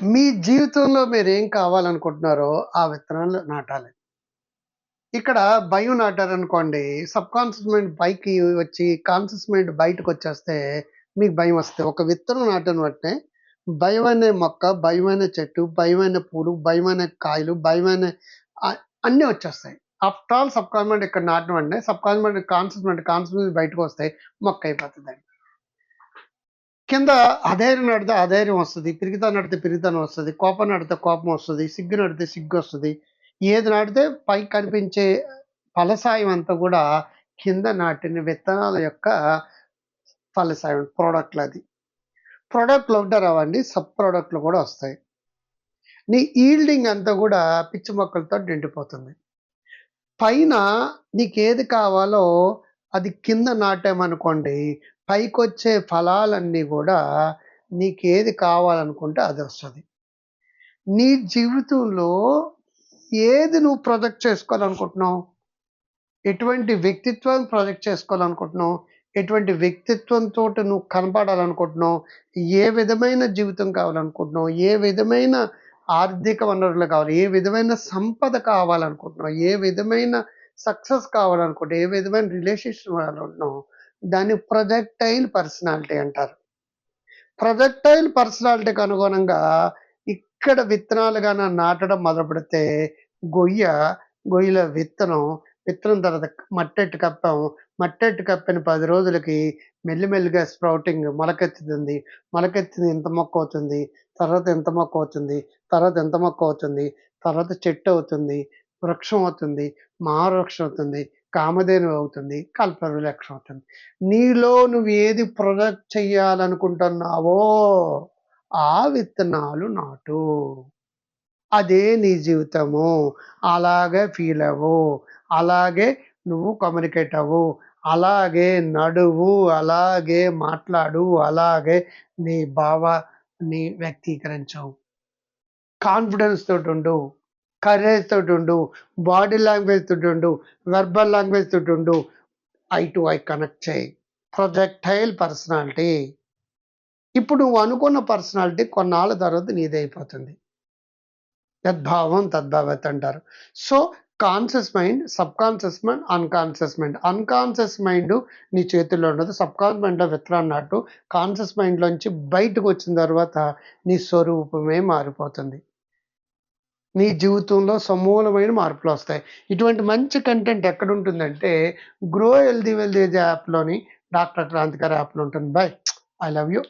మీ జీవితంలో మీరు ఏం కావాలనుకుంటున్నారో ఆ విత్తనాలు నాటాలి. ఇక్కడ భయం నాటారనుకోండి సబ్‌కాన్షియస్ మైండ్ పైకి వచ్చి కాన్షియస్ మైండ్ బయటకొచ్చేస్తే మీకు భయం భయమొస్తది. ఒక విత్తనం నాటిన వెంటనే భయమనే మొక్క, భయమైన చెట్టు, భయమైన పూలు, భయమైన కాయలు, భయమైన అన్నీ వచ్చేస్తాయి. ఆఫ్టర్ ఆల్ సబ్‌కాన్షియస్ మైండ్ ఇక్కడ నాటిన వెంటనే subconscious mind, conscious mind, conscious mind బయటకొస్తాయి. మొక్కయిపోతదండి. కింద అధైర్యం నడితే అధైర్యం వస్తుంది పిరికితనం నడితే పిరికితనం వస్తుంది కోపం నడితే కోపం వస్తుంది సిగ్గు నడితే సిగ్గు వస్తుంది ఏది నాటితే పైకి కనిపించే ఫలసాయం అంతా కూడా కింద నాటిన విత్తనాల యొక్క ఫలసాయం ప్రొడక్ట్‌లది. ప్రోడక్ట్లు ఒకటే రావండి. సబ్ ప్రోడక్ట్లు కూడా వస్తాయి. నీ ఈల్డింగ్ అంతా కూడా పిచ్చి మొక్కలతో నిండిపోతుంది. పైన నీకేది కావాలో అది కింద నాటామనుకోండి పైకొచ్చే ఫలాలన్నీ కూడా నీకేది కావాలనుకుంటే అది వస్తుంది నీ జీవితంలో ఏది నువ్వు ప్రొజెక్ట్ చేసుకోవాలనుకుంటున్నావు? ఎటువంటి వ్యక్తిత్వాన్ని ప్రొజెక్ట్ చేసుకోవాలనుకుంటున్నావు? ఎటువంటి వ్యక్తిత్వంతో నువ్వు కనపడాలనుకుంటున్నావు? ఏ విధమైన జీవితం కావాలనుకుంటున్నావు? ఏ విధమైన ఆర్థిక వనరులు కావాలి? ఏ విధమైన సంపద కావాలనుకుంటున్నావు? ఏ విధమైన సక్సెస్ కావాలనుకుంటే ఏ విధమైన రిలేషన్‌షిప్ కావాలనుకుంటున్నావు? దాన్ని ప్రొజెక్టైల్ పర్సనాలిటీ అంటారు. ప్రొజెక్టైల్ పర్సనాలిటీకి అనుగుణంగా ఇక్కడ విత్తనాలు కానీ నాటడం మొదలుపెడితే గొయ్య, గొయ్యలో విత్తనం, విత్తనం తర్వాత మట్టెట్టు కప్పాం. మట్టెట్టు కప్పిన పది రోజులకి మెల్లిమెల్లిగా స్ప్రౌటింగ్ మొలకెత్తుతుంది. మొలకెత్తింది ఇంత మొక్కవుతుంది. తర్వాత ఇంత మొక్కవుతుంది. తర్వాత ఇంత మొక్కవుతుంది. తర్వాత చెట్టవుతుంది. వృక్షం అవుతుంది. మహావృక్షం అవుతుంది. కామధేను అవుతుంది. కల్పవృక్షం అవుతుంది. నీలో నువ్వు ఏది ప్రొడక్ట్ చెయ్యాలనుకుంటున్నావో ఆ విత్తనాలు నాటు. అదే నీ జీవితము. అలాగే ఫీల్ అవ్వు. అలాగే నువ్వు కమ్యూనికేట్ అవ్వు. అలాగే నడువు. అలాగే మాట్లాడు. అలాగే నీ భావాన్ని వ్యక్తీకరించు. కాన్ఫిడెన్స్ తోటి ఉండు కరేజ్ ఉండు బాడీ లాంగ్వేజ్ తోటుండు. వెర్బల్ లాంగ్వేజ్ తోటుండు. ఐ టు ఐ కనెక్ట్ చేయి ప్రొజెక్టైల్ పర్సనాలిటీ. ఇప్పుడు నువ్వు అనుకున్న పర్సనాలిటీ కొన్నాళ్ళ తర్వాత నీదైపోతుంది. యద్భావం తద్భావత్ అంటారు. So, conscious mind, subconscious mind, unconscious mind. Unconscious mind నీ చేతుల్లో ఉండదు. సబ్‌కాన్షియస్ మైండ్‌లో విత్తనాన్ని కాన్షియస్ మైండ్‌లోంచి బయటకొచ్చిన తర్వాత నీ స్వరూపమే మారిపోతుంది. నీ జీవితంలో సమూలమైన మార్పులు వస్తాయి ఇటువంటి మంచి కంటెంట్ ఎక్కడ ఉంటుందంటే గ్రో హెల్దీ వెల్దీ యాప్‌లోని డాక్టర్ క్రాంతికారి యాప్‌లో ఉంటుంది. బై. I love you.